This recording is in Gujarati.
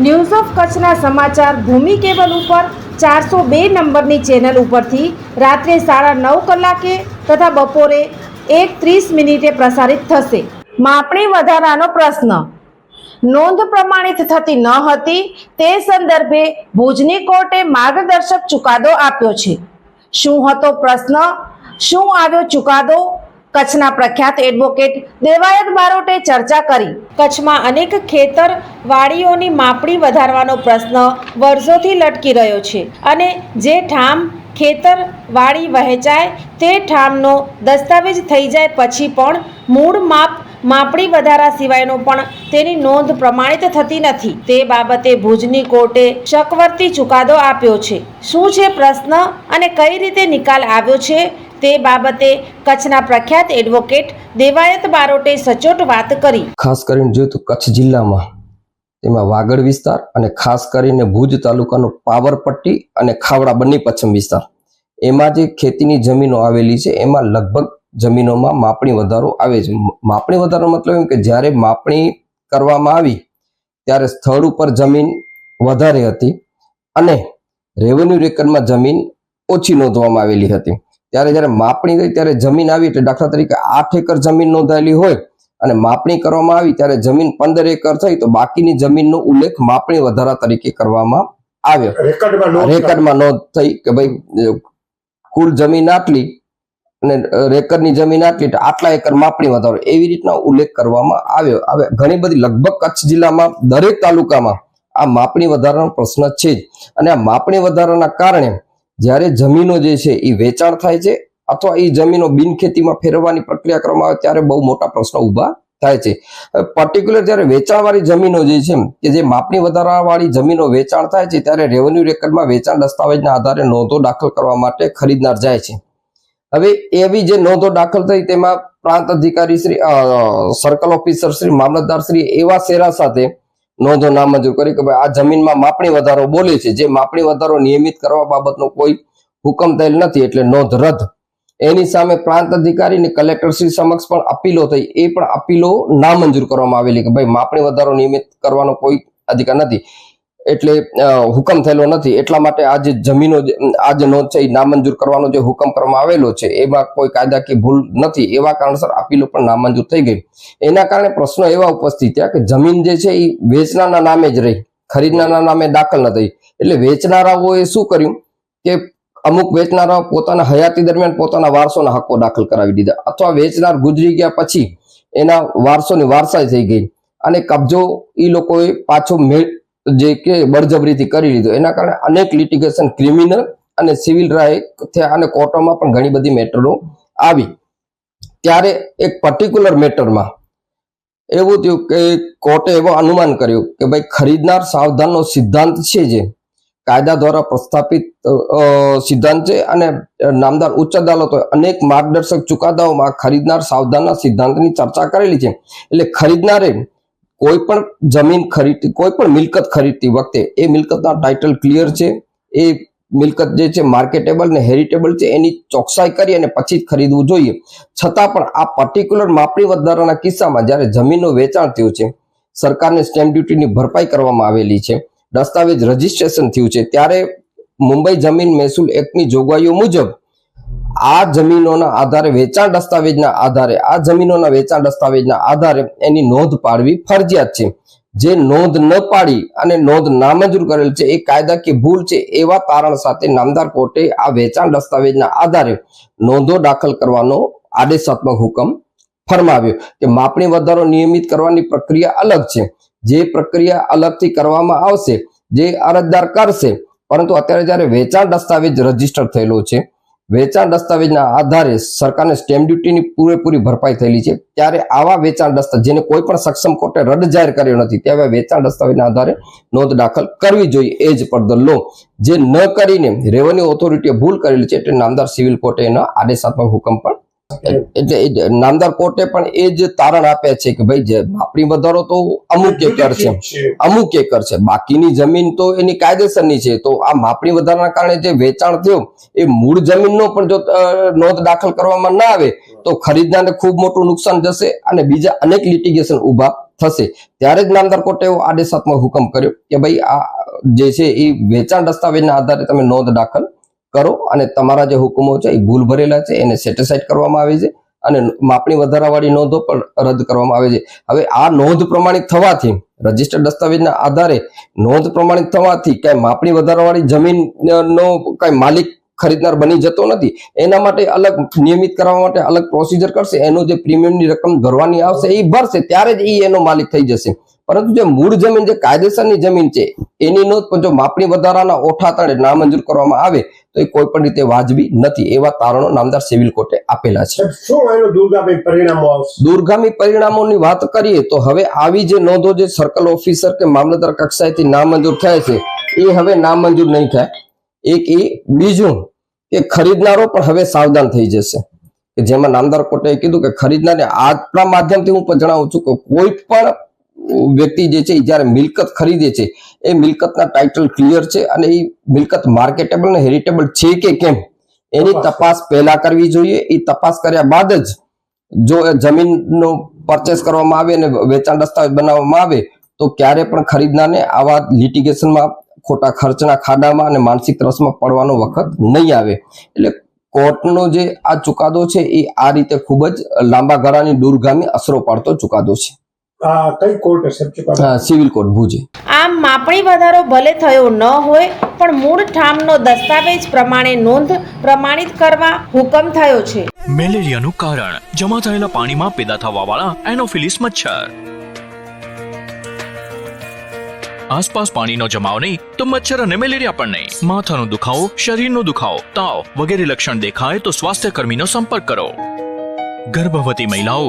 news of કચ્છના સમાચાર ભૂમિ કેબલ ઉપર ચારસો બે નંબરની ચેનલ ઉપરથી રાત્રે સાડા નવ કલાકે તથા બપોરે એક ત્રીસ મિનિટે પ્રસારિત થશે. માપણી વધારાનો પ્રશ્ન. નોંધ પ્રમાણિત થતી ન હતી તે સંદર્ભે ભુજની કોર્ટે માર્ગદર્શક ચુકાદો આપ્યો છે. શું હતો પ્રશ્ન? શું આવ્યો ચુકાદો? કચ્છના પ્રખ્યાત એડવોકેટ દેવાયત બારોટે ચર્ચા કરી. કચ્છમાં અનેક ખેતર વાડીઓની માપણી વધારવાનો પ્રશ્ન વર્ષોથી લટકી રહ્યો છે અને જે ઠામ ખેતર વાડી વહેંચાય તે ઠામનો દસ્તાવેજ થઈ જાય પછી પણ મૂળ માપ માપણી વધારા સિવાયનો પણ તેની નોંધ પ્રમાણિત થતી નથી. તે બાબતે ભુજની કોર્ટે શકવર્તી ચુકાદો આપ્યો છે. શું છે પ્રશ્ન અને કઈ રીતે નિકાલ આવ્યો છે? તે બાબતે કચ્છના પ્રખ્યાત એડવોકેટ દેવાયત બારોટે સચોટ વાત કરી. ખાસ કરીને જોયું તો કચ્છ જિલ્લામાં તેમાં વાગડ વિસ્તાર અને ખાસ કરીને ભુજ તાલુકાનો પાવરપટ્ટી અને ખાવડા બંને પશ્ચિમ વિસ્તાર. એમાં જે ખેતીની જમીનો આવેલી છે, એમાં લગભગ જમીનોમાં માપણી વધારો આવે છે. માપણી વધારો મતલબ એમ કે જ્યારે માપણી કરવામાં આવી, ત્યારે સ્થળ ઉપર જમીન વધારે હતી અને રેવન્યુ રેકર્ડમાં જમીન ઓછી નોંધવામાં આવેલી હતી. ત્યારે જ્યારે માપણી થઈ ત્યારે જમીન આવી એટલે દાખલા તરીકે આઠ એકર જમીન નોંધાયેલી હોય અને માપણી કરવામાં આવી ત્યારે જમીન પંદર એકર થઈ તો બાકીની જમીનનો ઉલ્લેખ માપણી વધારા તરીકે કરવામાં આવ્યો. રેકર્ડમાં નોંધ થઈ કે ભાઈ કુલ જમીન આટલી અને રેકરની જમીન આટલી આટલા એકર માપણી વધારો એવી રીતના ઉલ્લેખ કરવામાં આવ્યો. હવે ઘણી બધી લગભગ કચ્છ જિલ્લામાં દરેક તાલુકામાં આ માપણી વધારાનો પ્રશ્ન છે જ. અને આ માપણી વધારાના કારણે જ્યારે જમીનો જે છે એ વેચાણ થાય છે અથવા એ જમીનો બિનખેતીમાં ફેરવવાની પ્રક્રિયા કરવામાં આવે ત્યારે બહુ મોટા પ્રશ્નો ઊભા થાય છે. પર્ટિક્યુલર જ્યારે વેચાણવાળી જમીનો જે છે કે જે માપણી વધારાવાળી જમીનો વેચાણ થાય છે ત્યારે રેવન્યુ રેકર્ડમાં વેચાણ દસ્તાવેજના આધારે નોંધો દાખલ કરવા માટે ખરીદનાર જાય છે. હવે એવી જે નોંધો દાખલ થઈ તેમાં પ્રાંત અધિકારી શ્રી સર્કલ ઓફિસર શ્રી, મામલતદાર શ્રી એવા શેરા સાથે નોંધો નામંજૂર કરી કે ભાઈ આ જમીનમાં માપણી વધારો બોલી છે. જે માપણી વધારો નિયમિત કરવા બાબતનો કોઈ હુકમ થયેલ નથી એટલે નોંધ રદ. એની સામે પ્રાંત અધિકારી અને કલેક્ટર શ્રી સમક્ષ પણ અપીલો થઈ. એ પણ અપીલો નામંજૂર કરવામાં આવેલી કે ભાઈ માપણી વધારો નિયમિત કરવાનો કોઈ અધિકાર નથી. એટલે હુકમ થયેલો નથી. એટલા માટે આ જે જમીનો આ જે નોંધ છે એ નામંજૂર કરવાનો જે હુકમ કરવામાં આવેલો છે, એમાં કોઈ કાયદાકીય ભૂલ નથી. એવા કારણસર અપીલો પણ નામંજૂર થઈ ગઈ એના કારણે પ્રશ્નો એવા ઉપસ્થિત થયા કે જમીન જે છે એ વેચનારના નામે જ રહી. ખરીદનારના નામે દાખલ ન થઈ. એટલે વેચનારાઓએ શું કર્યું કે અમુક વેચનારાઓ પોતાના હયાતી દરમિયાન પોતાના વારસોના હક્કો દાખલ કરાવી દીધા. અથવા વેચનાર ગુજરી ગયા પછી એના વારસોની વારસાઈ થઈ ગઈ. અને કબજો એ લોકોએ પાછો જે કે બળજબરીથી કરી લીધો. એના કારણે અનેક લિટિગેશન ક્રિમિનલ અને સિવિલ રાય થયા અને કોર્ટોમાં પણ ઘણી બધી મેટરો આવી. ત્યારે એક પર્ટિક્યુલર મેટરમાં એવું થયું કે કોર્ટે એવો અનુમાન કર્યું કે ભાઈ ખરીદનાર સાવધાનનો સિદ્ધાંત છે જે? કાયદા દ્વારા પ્રસ્થાપિત સિદ્ધાંત છે અને નામદાર ઉચ્ચ અદાલતોએ અનેક માર્ગદર્શક ચુકાદાઓમાં ખરીદનાર સાવધાનના સિદ્ધાંતની ચર્ચા કરેલી છે. એટલે ખરીદનારે કોઈ પણ જમીન ખરીદતી, કોઈ પણ મિલકત ખરીદતી વખતે એ મિલકતના ટાઇટલ ક્લિયર છે. એ મિલકત જે છે માર્કેટેબલ ને હેરિટેબલ છે, એની ચોકસાઈ કરી અને પછી જ ખરીદવું જોઈએ. છતાં પણ આ પર્ટિક્યુલર માપણી વધારાના કિસ્સામાં જ્યારે જમીનનું વેચાણ થયું છે, સરકારને સ્ટેમ્પ ડ્યુટીની ભરપાઈ કરવામાં આવેલી છે, દસ્તાવેજ રજીસ્ટ્રેશન થયું છે, ત્યારે મુંબઈ જમીન મહેસૂલ એક્ટની જોગવાઈઓ મુજબ આ જમીનોના આધારે, વેચાણ દસ્તાવેજના આધારે, આ જમીનોના વેચાણ દસ્તાવેજના આધારે એની નોંધ પાડવી ફરજિયાત છે. જે નોંધ ન પાડી અને નોંધ નામંજૂર કરેલ છે, એ કાયદાકીય ભૂલ છે, એવા તારણ સાથે નામદાર કોર્ટે આ વેચાણ દસ્તાવેજના આધારે નોંધો દાખલ કરવાનો આદેશાત્મક હુકમ ફરમાવ્યો કે માપણી વધારો નિયમિત કરવાની પ્રક્રિયા અલગ છે. જે પ્રક્રિયા અલગથી કરવામાં આવશે, જે અરજદાર કરશે, પરંતુ અત્યારે જ્યારે વેચાણ દસ્તાવેજ રજિસ્ટર થયેલો છે વેચાણ દસ્તાવેજના આધારે સરકારને સ્ટેમ્પ ડ્યુટીની પૂરેપૂરી ભરપાઈ થયેલી છે. ત્યારે આવા વેચાણ દસ્તાવેજ જેને કોઈ પણ સક્ષમ કોર્ટે રદ જાહેર કર્યો નથી, તેવા વેચાણ દસ્તાવેજના આધારે નોંધ દાખલ કરવી જોઈએ. એજ પર ધ લો. જે ન કરીને રેવન્યુ ઓથોરિટીએ ભૂલ કરેલી છે, એટલે નામદાર સિવિલ કોર્ટે એના આદેશાત્મક હુકમ પણ એટલે નામદાર કોર્ટે પણ એ જ તારણ આપ્યા છે કે ભાઈ જે માપણી વધારો તો અમુક એકર છે. અમુક એકર છે. બાકીની જમીન તો એની કાયદેસરની છે. તો આ માપણી વધારાના કારણે જે વેચાણ થયું એ મૂળ જમીનનો પણ જો નોંધ દાખલ કરવામાં ના આવે તો ખરીદનારને ખૂબ મોટું નુકસાન જશે અને બીજા અનેક લિટિગેશન ઊભા થશે. ત્યારે જ નામદાર કોર્ટે એવો આદેશાત્મક હુકમ કર્યો કે ભાઈ આ જે છે એ વેચાણ દસ્તાવેજના આધારે તમે નોંધ દાખલ કરો અને તમારા જે હુકમો છે એ ભૂલ ભરેલા છે, એને સેટિસ્ફાઈડ કરવામાં આવે છે અને માપણી વધારાવાળી નોંધો પણ રદ કરવામાં આવે છે. હવે આ નોંધ પ્રમાણિત થવાથી, રજીસ્ટર્ડ દસ્તાવેજના આધારે નોંધ પ્રમાણિત થવાથી કઈ માપણી વધારાવાળી જમીનનો કાંઈ માલિક ખરીદનાર બની જતો નથી. એના માટે અલગ નિયમિત કરવા માટે અલગ પ્રોસિજર કરશે. એનો જે પ્રીમિયમની રકમ ભરવાની આવશે, એ ભરશે, ત્યારે જ એ એનો માલિક થઈ જશે. પરંતુ જે મૂળ જમીન જે કાયદેસરની જમીન છે એની નોંધ પણ જો માપણી વધારાના ઓઠા તળે નામંજૂર કરવામાં આવે તો એ કોઈ પણ રીતે વાજબી નથી. એવા તારણો નામદાર સિવિલ કોર્ટે આપેલા છે. દુર્ગામી પરિણામોની વાત કરીએ તો હવે આવી જે નોંધો જે સર્કલ ઓફિસર કે મામલતદાર કક્ષાએથી નામંજૂર થાય છે એ હવે નામંજૂર નહીં થાય. એક એ બીજું કે ખરીદનારો પણ હવે સાવધાન થઈ જશે. કે જેમાં નામદાર કોર્ટે કીધું કે ખરીદનારને આપણા માધ્યમથી હું પણ જણાવું છું કે કોઈ પણ વ્યક્તિ જે છે એ જ્યારે મિલકત ખરીદે છે એ મિલકતના ટાઇટલ ક્લિયર છે અને એ મિલકત માર્કેટેબલ ને હેરિટેબલ છે કે કેમ? એની તપાસ. પહેલા કરવી જોઈએ. એ તપાસ કર્યા બાદ જ જો જમીનનો પરચેસ કરવામાં આવે અને વેચાણ દસ્તાવેજ બનાવવામાં આવે તો ક્યારે પણ ખરીદનારને આવા લિટિગેશનમાં ખોટા ખર્ચના ખાડામાં અને માનસિક ત્રસમાં પડવાનો વખત નહીં આવે. એટલે કોર્ટનો જે આ ચુકાદો છે એ આ રીતે ખૂબ જ લાંબા ગાળાની દૂરગામી અસરો પાડતો ચુકાદો છે. કઈ કોર્ટે સાહેબ સિવિલ કોર્ટ ભુજે. આમ માપણી વધારો ભલે થયો ન હોય પણ મૂળ ઠામનો દસ્તાવેજ પ્રમાણે નોંધ પ્રમાણિત કરવા હુકમ થયો છે. મેલેરિયાનું કારણ જમા થયેલા પાણીમાં પેદા થવાવાળા એનોફિલિસ મચ્છર. આસપાસ પાણીનો જમાવ નહીં તો મચ્છર અને મેલેરિયા પણ નહીં. માથાનો દુખાવો શરીરનો દુખાવો તાવ વગેરે લક્ષણ દેખાય તો સ્વાસ્થ્ય કર્મીનો સંપર્ક કરો. ગર્ભવતી મહિલાઓ